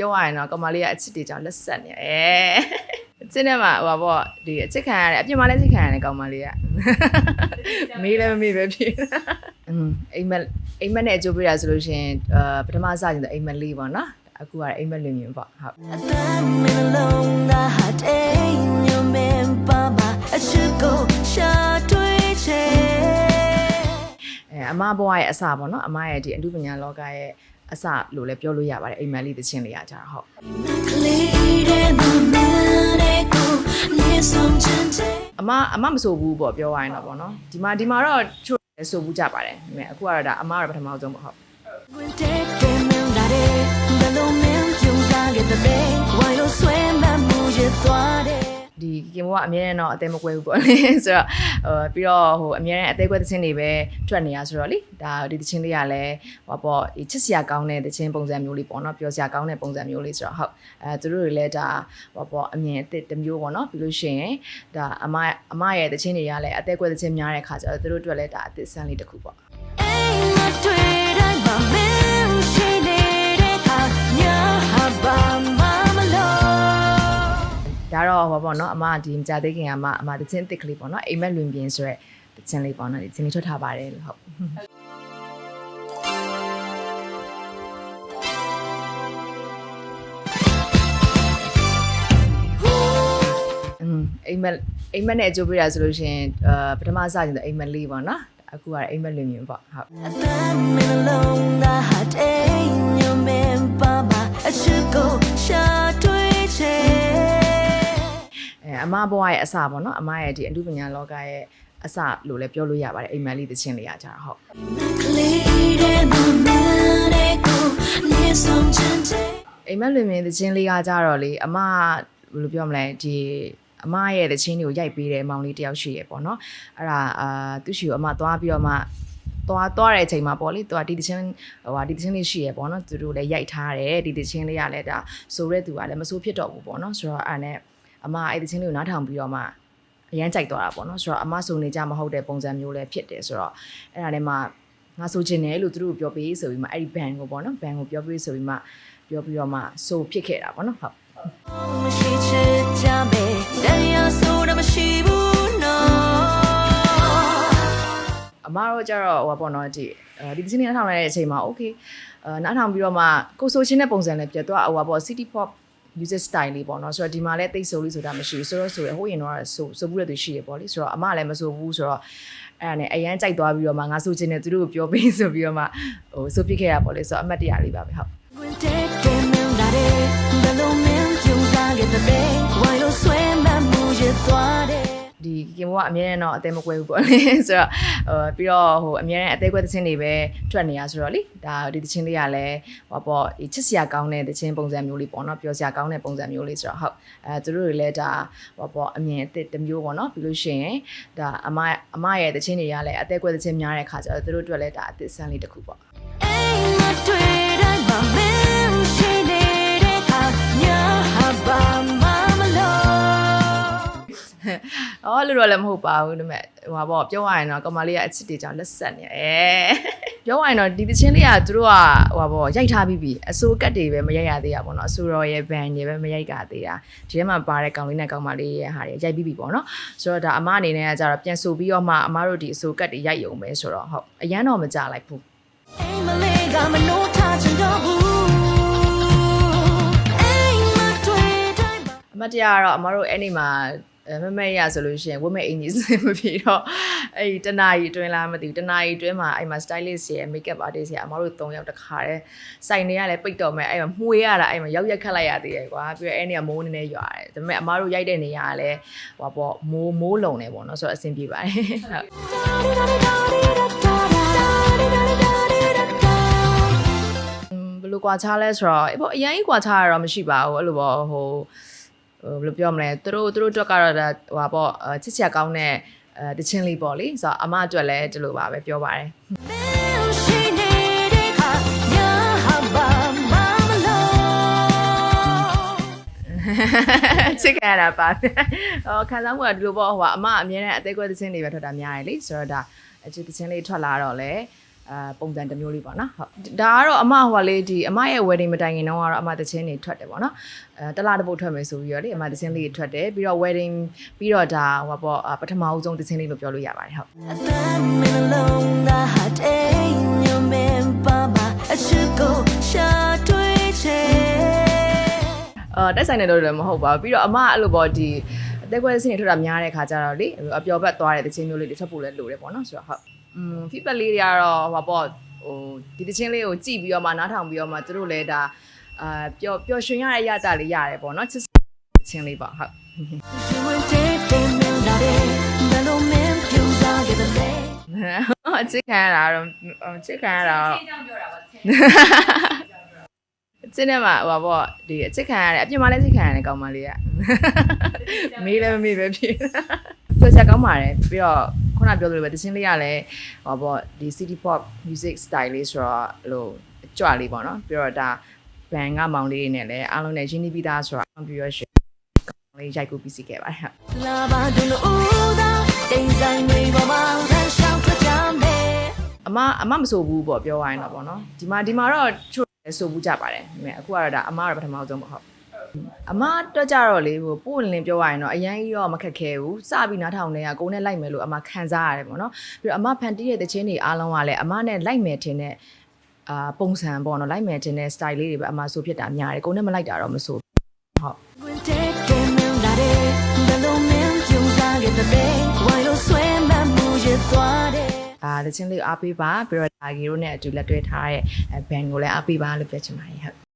ပြောရရင်တော့ကောင်မလေးကအချစ်တွေကြောင့်လက်ဆက်နေအဲအချစ်နဲ့မှဟိုပါပေါ့ဒီအချစ်ခံရတယ်အပြင်မှာလည်းအချစ်ခံရတယ်ကောင်မလေးကမေးလည်းမမေးပဲဖြစ်อืมအိမ်မက်အိမ်မက်နဲ့အကျိုးပေးတာဆိုလို့ရှိရင်အာပထမစရင်တော့အိမ်မက်လေးပေါ့နော်အခုကတော့အိမ်မက်လွင်မြင်ပေါ့ဟုတ်အသက်မလုံးသားဟာတိမ်ညမင်ပါမအချစ်ကိုရှာတွေ့ချေအဲအမဘွားရဲ့အစပေါ့နော်အမရဲ့ဒီအမှုပညာလောကရဲ့ အစလို့လည်းပြောလို့ရပါတယ်အိမ်မက်လေးသချင်းလေးရကြတာဟုတ်ကလေးတဲ့မမတဲ့ကိုမြေဆုံးချင်တဲ့အမအမမဆိုဘူးပေါ့ပြောရရင်တော့ပေါ့နော်ဒီမှာဒီမှာတော့ချို့လည်းဆိုဘူးကြပါတယ်ဒါပေမဲ့အခုကတော့ဒါအမကတော့ပထမဆုံးပေါ့ဟုတ်ဝင်တဲ့တဲ့မင်းလာတဲ့ဘယ်လိုမင်းကြုံစားခဲ့တဲ့ဝိုင်းလို့ဆွဲမှမှုရသွားတဲ့ ဒီကင်မိုးကအမြဲတမ်းတော့အသေးမကွဲဘူးပေါ့လေဆိုတော့ဟိုပြီးတော့ဟိုအမြဲတမ်းအသေးကွဲသချင်းတွေပဲထွက်နေရဆိုတော့လေဒါဒီသချင်းလေးကလည်းဟောပေါ့ဒီချစ်စရာကောင်းတဲ့သချင်းပုံစံမျိုးလေးပေါ့နော်ပျော်စရာကောင်းတဲ့ပုံစံမျိုးလေးဆိုတော့ဟုတ်အဲသူတို့တွေလည်းဒါဟောပေါ့အမြင်အသစ်တစ်မျိုးပေါ့နော်ပြီးလို့ရှိရင်ဒါအမအမရဲ့သချင်းတွေကလည်းအသေးကွဲသချင်းများတဲ့ခါကျတော့သူတို့အတွက်လည်းဒါအသစ်ဆန်းလေးတစ်ခုပေါ့ ဒါတော့ဟောပေါ့နော်အမဒီမကြသေးခင်ကအမအမတချင်းတစ်ကလေးပေါ့နော်အိမ်မက်လွင်ပြင်းဆိုရက်တချင်းလေးပေါ့နော်ဒီချင်းလေးထွက်ထားပါတယ်လို့ဟုတ်อืมအိမ်မက်အိမ်မက်နဲ့အကျိုးပေးတာဆိုလို့ရှိရင်အာပထမစရင်တော့အိမ်မက်လေးပေါ့နော်အခုကတော့အိမ်မက်လွင်မြင်ပေါ့ဟုတ် ဘွားရဲ့အစပေါ့နော်အမရဲ့ဒီအမှုပညာလောကရဲ့အစလို့လည်းပြောလို့ရပါတယ်အိမ်မက်လေးတချင်းလေးရကြတာဟုတ်ကလေးတဲ့မမတဲ့ကိုမြေဆုံးချင်တဲ့အိမ်မက်လွင်မြင်သချင်းလေးကကြတော့လေအမဘယ်လိုပြောမလဲဒီအမရဲ့သချင်းတွေကိုရိုက်ပေးတဲ့မောင်လေးတယောက်ရှိရပေါ့နော်အဲ့ဒါအာသူရှိကိုအမသွားပြီးတော့မှသွားသွားတဲ့အချိန်မှာပေါ့လေသူကဒီသချင်းဟိုဟာဒီသချင်းလေးရှိရပေါ့နော်သူတို့လည်းရိုက်ထားတယ်ဒီသချင်းလေးကလည်းဒါဆိုရဲသူကလည်းမဆိုးဖြစ်တော့ဘူးပေါ့နော်ဆိုတော့အဲ့ဒါနဲ့ အမအဲ့ဒီသချင်းလေးကိုနားထောင်ပြီးတော့မှအရန်ကြိုက်သွားတာပေါ့နော်ဆိုတော့အမဆိုနေကြမဟုတ်တဲ့ပုံစံမျိုးလည်းဖြစ်တယ်ဆိုတော့အဲ့ဒါနဲ့မှငါဆိုချင်တယ်လို့သူတို့ပြောပေးဆိုပြီးမှအဲ့ဒီ band ကိုပေါ့နော် band ကိုပြောပေးဆိုပြီးမှပြောပြီးတော့မှဆိုဖြစ်ခဲ့တာပေါ့နော်ဟုတ်မရှိချစ်ကြမယ်တရားဆိုတာမရှိဘူးနော်အမတို့ကျတော့ဟိုပါပေါ့နော်ဒီအဲဒီဒီနေ့နားထောင်လိုက်တဲ့အချိန်မှာ okay အဲနားထောင်ပြီးတော့မှကိုဆိုချင်းတဲ့ပုံစံလည်းပြတ်သွားဟိုပါပေါ့ city pop music style လေးပေါ့နော်ဆိုတော့ဒီမှာလည်းတိတ်ဆိုလေးဆိုတာမရှိဘူးဆိုတော့ဆိုရဟိုရင်တော့ဆိုဆိုဘူးတဲ့သူရှိရပေါ့လေဆိုတော့အမလည်းမဆိုဘူးဆိုတော့အဲ့ဒါနဲ့အရန်ကြိုက်သွားပြီးတော့မှငါဆိုချင်းတဲ့သူတို့ကိုပြောပေးဆိုပြီးတော့မှဟိုဆိုပြစ်ခဲ့ရပေါ့လေဆိုတော့အမတ်တရလေးပါပဲဟုတ်ဝင်တဲ့တဲ့မင်းလာတဲ့ ကင်မိုးကအမြဲတမ်းတော့အသေးမကွဲဘူးပေါ့လေဆိုတော့ဟိုပြီးတော့ဟိုအမြဲတမ်းအသေးကွဲသချင်းတွေပဲထွက်နေရဆိုတော့လေဒါဒီသချင်းလေးကလည်းဟောပေါ့ဒီချစ်စရာကောင်းတဲ့သချင်းပုံစံမျိုးလေးပေါ့နော်ပျော်စရာကောင်းတဲ့ပုံစံမျိုးလေးဆိုတော့ဟုတ်အဲသူတို့တွေလည်းဒါဟောပေါ့အမြင်အသစ်တစ်မျိုးပေါ့နော်ပြီးလို့ရှိရင်ဒါအမအမရဲ့သချင်းတွေကလည်းအသေးကွဲသချင်းများတဲ့ခါကျတော့သူတို့အတွက်လည်းဒါအသစ်ဆန်းလေးတစ်ခုပေါ့အိမ်မတွေ့တိုင်းမှာ အော်လို့တော့လည်းမဟုတ်ပါဘူးဒါပေမဲ့ဟိုပါပေါ့ပြောရရင်တော့ကောင်မလေးကအချစ်တွေကြောင့်လက်ဆက်နေအဲပြောရရင်တော့ဒီသချင်းလေးကသူတို့ကဟိုပါပေါ့ရိုက်ထားပြီးပြီအစိုးကတ်တွေပဲမရိုက်ရသေးရပါတော့အစိုးရောရဲ့ဘန်တွေပဲမရိုက်ကသေးတာဒီထဲမှာပါတဲ့ကောင်လေးနဲ့ကောင်မလေးရဲ့ဟာတွေရိုက်ပြီးပြီပေါ့နော်ဆိုတော့ဒါအမအနေနဲ့ကကြတော့ပြန်ဆိုပြီးတော့မှအမတို့ဒီအစိုးကတ်တွေရိုက်ရုံပဲဆိုတော့ဟုတ်အရန်တော့မကြလိုက်ဘူးအိမ်မလေးကမနှိုးထားချင်တော့ဘူးအိမ်မတွေ့တိုင်းမှာအမတ်တရားကတော့အမတို့အဲ့ဒီမှာအဲ မမရဆိုလို့ရှိရင်ဝတ်မဲ့အင်ကြီးစင်မပြေတော့အဲ့ဒီတနာရီအတွင်းလားမသိဘူးတနာရီအတွင်းမှာအဲ့မှာ stylist ရဲ့ makeup artist ရဲ့အမတို့၃ယောက်တခါတည်းစိုင်နေရလဲပိတ်တော့မယ်အဲ့မှာမှွေရတာအဲ့မှာရောက်ရက်ခတ်လိုက်ရသေးတယ်ကွာပြီးတော့အဲ့နေကမိုးနည်းနည်းရွာတယ်ဒါပေမဲ့အမတို့ရိုက်တဲ့နေရာကလည်းဟိုပေါ့မိုးမိုးလုံနေပေါ့နော်ဆိုတော့အဆင်ပြေပါတယ်ဟုတ်ဘယ်လိုကွာခြားလဲဆိုတော့အေးပေါ့အရင်ကြီးကွာခြားရတော့မရှိပါဘူးအဲ့လိုပေါ့ဟိုဟို ဘယ်လိုပြောမလဲသူတို့သူတို့အတွက်ကတော့ဒါဟိုပါပေါ့အဲချစ်ချာကောင်းတဲ့အဲတချင်းလေးပေါ့လေဆိုတော့အမအတွက်လည်းဒီလိုပါပဲပြောပါတယ်မင်းရှိနေတဲ့အခါညာဟာဘာမှမလို့ချစ်ခံရတာပါဟောခံစားမှုကဒီလိုပေါ့ဟိုကအမအမြဲတမ်းအသေးကွဲတချင်းတွေပဲထွက်တာများတယ်လေဆိုတော့ဒါအချစ်တချင်းလေးထွက်လာတော့လေ အအာပုံစံတစ်မျိုးလေးပေါ့နော်ဟုတ်ဒါကတော့အမဟိုကလေးဒီအမရဲ့ wedding မတိုင်ခင်တုန်းကတော့အမတချင်းနေထွက်တယ်ပေါ့နော်အဲတစ်လားတစ်ပုတ်ထွက်မယ်ဆိုပြီးတော့လေအမတချင်းလေးထွက်တယ်ပြီးတော့ wedding ပြီးတော့ဒါဟိုပေါ့အာပထမအဆုံးတချင်းလေးလို့ပြောလို့ရပါတယ်ဟုတ်အသမ်းမင်းလုံးသားဟာတိမ်ညမင်းပါမအချစ်ကိုရှာတွေ့ချေအာတက်ဆိုင်တယ်လို့လည်းမဟုတ်ပါဘူးပြီးတော့အမအဲ့လိုပေါ့ဒီအသက်ကွဲစင်းတွေထွက်တာများတဲ့ခါကျတော့လေအပျော်ဘက်သွားတဲ့တချင်းမျိုးလေးတွေထွက်ဖို့လည်းလိုတယ်ပေါ့နော်ဆိုတော့ဟုတ် อืม feedback လေးတွေကတော့ဟိုပေါ့ဟိုဒီတချင်းလေးကိုကြည့်ပြီးတော့မှနားထောင်ပြီးတော့မှသူတို့လည်းဒါအာပျော်ပျော်ရွှင်ရတဲ့ရတာလေးရတယ်ပေါ့နော်ချစ်တချင်းလေးပေါ့ဟုတ်ရှင်ဝင်တဲ့တင်မင်းလာတယ်ဘယ်လိုမင်းပြူစားခဲ့တဲ့လဲအချစ်ခံရတာတော့အချစ်ခံရတာတော့အချစ်နဲ့မှဟိုပါပေါ့ဒီအချစ်ခံရတယ်အပြင်မှာလည်းအချစ်ခံရတယ်ကောင်မလေးကမေးလည်းမမေးပဲဖြစ်ဆက်ချက်ကောင်းပါတယ်ပြီးတော့ ခုနပြောသလိုပဲတချင်းလေးကလည်းဟောပေါ့ဒီ city pop music style လေးဆိုတော့ဟိုကြွလေးပေါ့နော်ပြီးတော့ဒါ band ကမောင်လေးတွေနဲ့လည်းအားလုံးနဲ့ရင်းနှီးပြီးသားဆိုတော့ပြီးတော့ရှင်ကောင်းလေးရိုက်ကူပြီးစီခဲ့ပါတယ်ဟုတ်လာပါဒလို့ဦးသာတိမ်ဆိုင်တွေပေါ်မှာလမ်းလျှောက်ထွက်ကြမယ်အမအမမဆိုဘူးပေါ့ပြောရရင်တော့ပေါ့နော်ဒီမှာဒီမှာတော့ချို့လည်းဆိုဘူးကြပါတယ်ဒါပေမဲ့အခုကတော့ဒါအမကတော့ပထမဆုံးပေါ့ဟုတ် အမတော့ကြတော့လေဟိုပို့လင်းပြောရရင်တော့အရင်ကြီးတော့မခက်ခဲဘူးစပြီးနားထောင်နေတာကိုယ်နဲ့လိုက်မယ်လို့အမခံစားရတယ်ပေါ့နော်ပြီးတော့အမဖန်တီးတဲ့တခြင်းတွေအားလုံးကလည်းအမနဲ့လိုက်မယ်ထင်တဲ့အာပုံစံပေါ့နော်လိုက်မယ်ထင်တဲ့ style လေးတွေပဲအမဆိုဖြစ်တာများတယ်ကိုယ်နဲ့မလိုက်တာတော့မဆိုဟုတ်ဝင်တဲ့တင်မင်းလာတယ်ဘယ်လိုမင်းပြူစားခဲ့တဲ့လဲဝိုင်းလို့ဆွဲမှမှုရသွားတယ်အာတခြင်းလေးကိုအားပေးပါပြီးတော့ဒါဂီရိုနဲ့အတူလက်တွဲထားတဲ့ဘန်ကိုလည်းအားပေးပါလို့ပြောချင်ပါတယ်ဟုတ်